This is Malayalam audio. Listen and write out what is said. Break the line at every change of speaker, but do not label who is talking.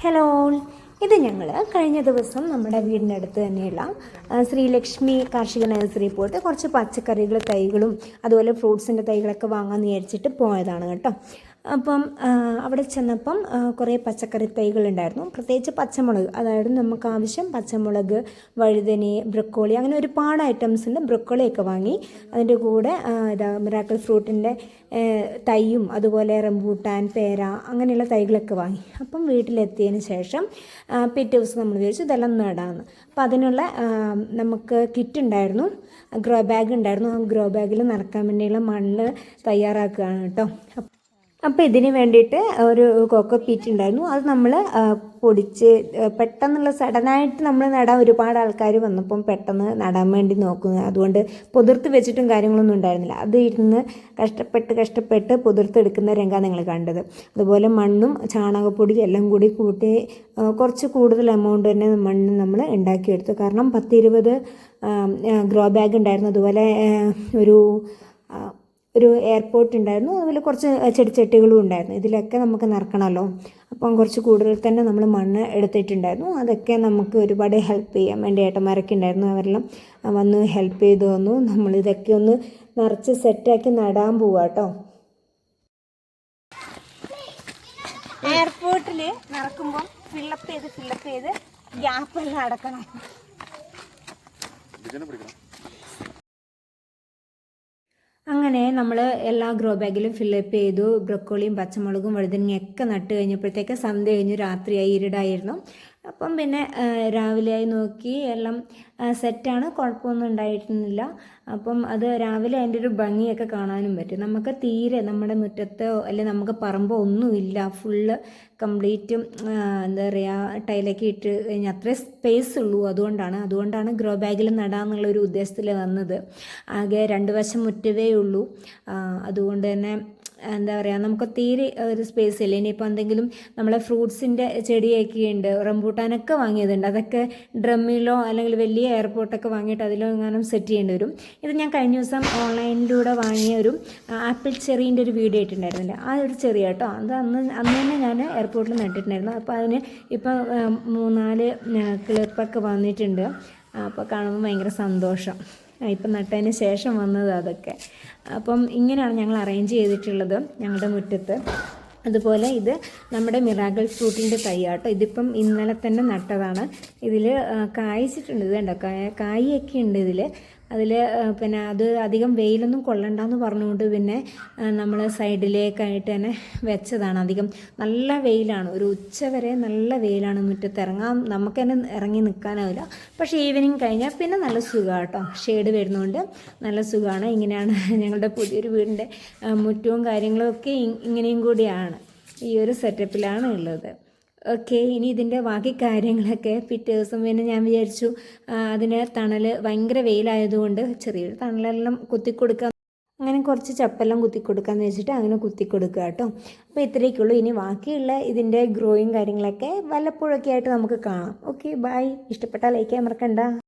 ഹലോ ഇത് ഞങ്ങൾ കഴിഞ്ഞ ദിവസം നമ്മുടെ വീടിന്റെ അടുത്ത് തന്നെയുള്ള ശ്രീലക്ഷ്മി കാർഷിക നഴ്സറി പോയിട്ട് കുറച്ച് പച്ചക്കറികൾ തൈകളും അതുപോലെ ഫ്രൂട്ട്സിന്റെ തൈകളൊക്കെ വാങ്ങാൻ വിചാരിച്ചിട്ട് പോയതാണ് കേട്ടോ. അപ്പം അവിടെ ചെന്നപ്പം കുറേ പച്ചക്കറി തൈകൾ ഉണ്ടായിരുന്നു പ്രത്യേകിച്ച് പച്ചമുളക് അതായത് നമുക്ക് ആവശ്യം പച്ചമുളക് വഴുതന ബ്രക്കോളി അങ്ങനെ ഒരുപാട് ഐറ്റംസ് ഉണ്ട്. ബ്രക്കോളിയൊക്കെ വാങ്ങി അതിന്റെ കൂടെ ഇതാ മിറാക്കിൾ ഫ്രൂട്ടിന്റെ തൈയും അതുപോലെ റംബൂട്ടാൻ പേര അങ്ങനെയുള്ള തൈകളൊക്കെ വാങ്ങി. അപ്പം വീട്ടിലെത്തിയതിന് ശേഷം പിറ്റേ ദിവസം നമ്മൾ വിചാരിച്ചു ഇതെല്ലാം നടാമെന്ന് അപ്പം അതിനുള്ള നമുക്ക് കിറ്റ് ഉണ്ടായിരുന്നു. ഗ്രോ ബാഗ് ഉണ്ടായിരുന്നു. ആ ഗ്രോ ബാഗിൽ നടക്കാൻ വേണ്ടിയുള്ള മണ്ണ് തയ്യാറാക്കുകയാണ് കേട്ടോ. അപ്പോൾ ഇതിന് വേണ്ടിയിട്ട് ഒരു കൊക്കോ പീറ്റ് ഉണ്ടായിരുന്നു. അത് നമ്മൾ പൊടിച്ച് പെട്ടെന്നുള്ള സഡനായിട്ട് നമ്മൾ നടാൻ ഒരുപാട് ആൾക്കാർ വന്നപ്പം പെട്ടെന്ന് നടാൻ വേണ്ടി നോക്കുന്നു. അതുകൊണ്ട് പുതിർത്ത് വെച്ചിട്ടും കാര്യങ്ങളൊന്നും ഉണ്ടായിരുന്നില്ല. അത് ഇരുന്ന് കഷ്ടപ്പെട്ട് കഷ്ടപ്പെട്ട് പുതിർത്തെടുക്കുന്ന രംഗമാണ് നിങ്ങൾ കണ്ടത്. അതുപോലെ മണ്ണും ചാണകപ്പൊടി എല്ലാം കൂടി കൂട്ടി കുറച്ച് കൂടുതൽ എമൗണ്ട് തന്നെ മണ്ണ് നമ്മൾ ഉണ്ടാക്കിയെടുത്തു. കാരണം പത്തിരുപത് ഗ്രോ ബാഗ് ഉണ്ടായിരുന്നു. അതുപോലെ ഒരു ഒരു എയർപോർട്ട് ഉണ്ടായിരുന്നു. അതുപോലെ കുറച്ച് ചെടിച്ചട്ടികളും ഉണ്ടായിരുന്നു. ഇതിലൊക്കെ നമുക്ക് നിറക്കണമല്ലോ അപ്പം കുറച്ച് കൂടുതൽ തന്നെ നമ്മൾ മണ്ണ് എടുത്തിട്ടുണ്ടായിരുന്നു. അതൊക്കെ നമുക്ക് ഒരുപാട് ഹെൽപ്പ് ചെയ്യാൻ വേണ്ടി ഏട്ടന്മാരൊക്കെ ഉണ്ടായിരുന്നു. അവരെല്ലാം വന്ന് ഹെൽപ്പ് ചെയ്തു തന്നു. നമ്മൾ ഇതൊക്കെ ഒന്ന് നിറച്ച് സെറ്റാക്കി നടാൻ പോവാ കേട്ടോ എയർപോർട്ടിൽ നടക്കുമ്പോൾ ഫില്ലപ്പ് ചെയ്ത് ഫില്ലപ്പ് ചെയ്ത് ഗ്യാപ്പെല്ലാം അടക്കണം. അങ്ങനെ നമ്മൾ എല്ലാ ഗ്രോ ബാഗിലും ഫില്ലപ്പ് ചെയ്തു. ബ്രക്കോളിയും പച്ചമുളകും വഴുതനങ്ങയും ഒക്കെ നട്ട് കഴിഞ്ഞപ്പോഴത്തേക്ക് സന്ധ്യ കഴിഞ്ഞു രാത്രിയായി ഇരുടായിരുന്നു. അപ്പം പിന്നെ രാവിലെ ആയി നോക്കി എല്ലാം സെറ്റാണ്. കുഴപ്പമൊന്നും ഉണ്ടായിരുന്നില്ല അപ്പം അത് രാവിലെ അതിന്റെ ഒരു ഭംഗിയൊക്കെ കാണാനും പറ്റും. നമുക്ക് തീരെ നമ്മുടെ മുറ്റത്തോ അല്ലെങ്കിൽ നമുക്ക് പറമ്പോ ഒന്നുമില്ല. ഫുള്ള് കംപ്ലീറ്റും എന്താ പറയുക ടൈലൊക്കെ ഇട്ട് കഴിഞ്ഞാൽ അത്രേ സ്പേസ് ഉള്ളൂ അതുകൊണ്ടാണ്. അതുകൊണ്ടാണ് ഗ്രോ ബാഗിൽ നടാന്നുള്ള ഒരു ഉദ്ദേശത്തിൽ വന്നത്. ആകെ രണ്ട് വശം മുറ്റവേ ഉള്ളൂ. അതുകൊണ്ട് തന്നെ എന്താ പറയുക നമുക്ക് തീരെ ഒരു സ്പേസ് ഇല്ല. ഇനിയിപ്പോൾ എന്തെങ്കിലും നമ്മളെ ഫ്രൂട്ട്സിന്റെ ചെടിയൊക്കെ ഉണ്ട് റംബൂട്ടാനൊക്കെ വാങ്ങിയതുണ്ട്. അതൊക്കെ ഡ്രമ്മിലോ അല്ലെങ്കിൽ വലിയ എയർപോർട്ടൊക്കെ വാങ്ങിയിട്ട് അതിലോ എങ്ങാനും സെറ്റ് ചെയ്യേണ്ടി വരും. ഇത് ഞാൻ കഴിഞ്ഞ ദിവസം ഓൺലൈനിലൂടെ വാങ്ങിയ ഒരു ആപ്പിൾ ചെറീന്റെ ഒരു വീഡിയോ ഇട്ടിട്ടുണ്ടായിരുന്നില്ല? ആ ഒരു ചെറിയ കേട്ടോ. അത് അന്ന് അന്ന് തന്നെ ഞാൻ എയർപോർട്ടിൽ നട്ടിട്ടുണ്ടായിരുന്നു അപ്പോൾ അതിന് ഇപ്പോൾ മൂന്നാൽ കിളിർപ്പൊക്കെ വന്നിട്ടുണ്ട്. അപ്പോൾ കാണുമ്പോൾ ഭയങ്കര സന്തോഷം. ഇപ്പം നട്ടതിന് ശേഷം വന്നത് അതൊക്കെ. അപ്പം ഇങ്ങനെയാണ് ഞങ്ങൾ അറേഞ്ച് ചെയ്തിട്ടുള്ളത് ഞങ്ങളുടെ മുറ്റത്ത്. അതുപോലെ ഇത് നമ്മുടെ മിറാഗിൾ ഫ്രൂട്ടിന്റെ തൈയാട്ടോ ഇതിപ്പം ഇന്നലെ തന്നെ നട്ടതാണ്. ഇതിൽ കായ്ച്ചിട്ടുണ്ട്. ഇത് കണ്ടോ? കായ കായൊക്കെ ഉണ്ട് ഇതിൽ അതിൽ പിന്നെ അത് അധികം വെയിലൊന്നും കൊള്ളണ്ടെന്ന് പറഞ്ഞുകൊണ്ട് പിന്നെ നമ്മൾ സൈഡിലേക്കായിട്ട് തന്നെ വെച്ചതാണ് അധികം. നല്ല വെയിലാണ്. ഒരു ഉച്ച വരെ നല്ല വെയിലാണ് മുറ്റത്ത് ഇറങ്ങാൻ നമുക്ക് തന്നെ ഇറങ്ങി നിൽക്കാനാവില്ല പക്ഷേ ഈവനിങ് കഴിഞ്ഞാൽ പിന്നെ നല്ല സുഖമാണ് കേട്ടോ ഷെയ്ഡ് വരുന്നതുകൊണ്ട് നല്ല സുഖമാണ് ഇങ്ങനെയാണ് ഞങ്ങളുടെ പുതിയൊരു വീടിന്റെ മുറ്റവും കാര്യങ്ങളും ഒക്കെ ഇങ്ങനെയും കൂടിയാണ്. ഈ ഒരു സെറ്റപ്പിലാണ് ഉള്ളത്. ഓക്കെ ഇനി ഇതിന്റെ ബാക്കി കാര്യങ്ങളൊക്കെ പിറ്റേ ദിവസം പിന്നെ ഞാൻ വിചാരിച്ചു അതിന് തണൽ ഭയങ്കര വെയിലായതുകൊണ്ട് ചെറിയൊരു തണലെല്ലാം കുത്തിക്കൊടുക്കാം. അങ്ങനെ കുറച്ച് ചപ്പെല്ലാം കുത്തിക്കൊടുക്കാമെന്ന് വെച്ചിട്ട് അങ്ങനെ കുത്തിക്കൊടുക്കുക കേട്ടോ. അപ്പോൾ ഇത്രയൊക്കെയുള്ളൂ. ഇനി ബാക്കിയുള്ള ഇതിന്റെ ഗ്രോയും കാര്യങ്ങളൊക്കെ വല്ലപ്പോഴൊക്കെ ആയിട്ട് നമുക്ക് കാണാം. ഓക്കെ ബൈ ഇഷ്ടപ്പെട്ടാൽ ലൈക്ക് ചെയ്യാൻ മറക്കണ്ട.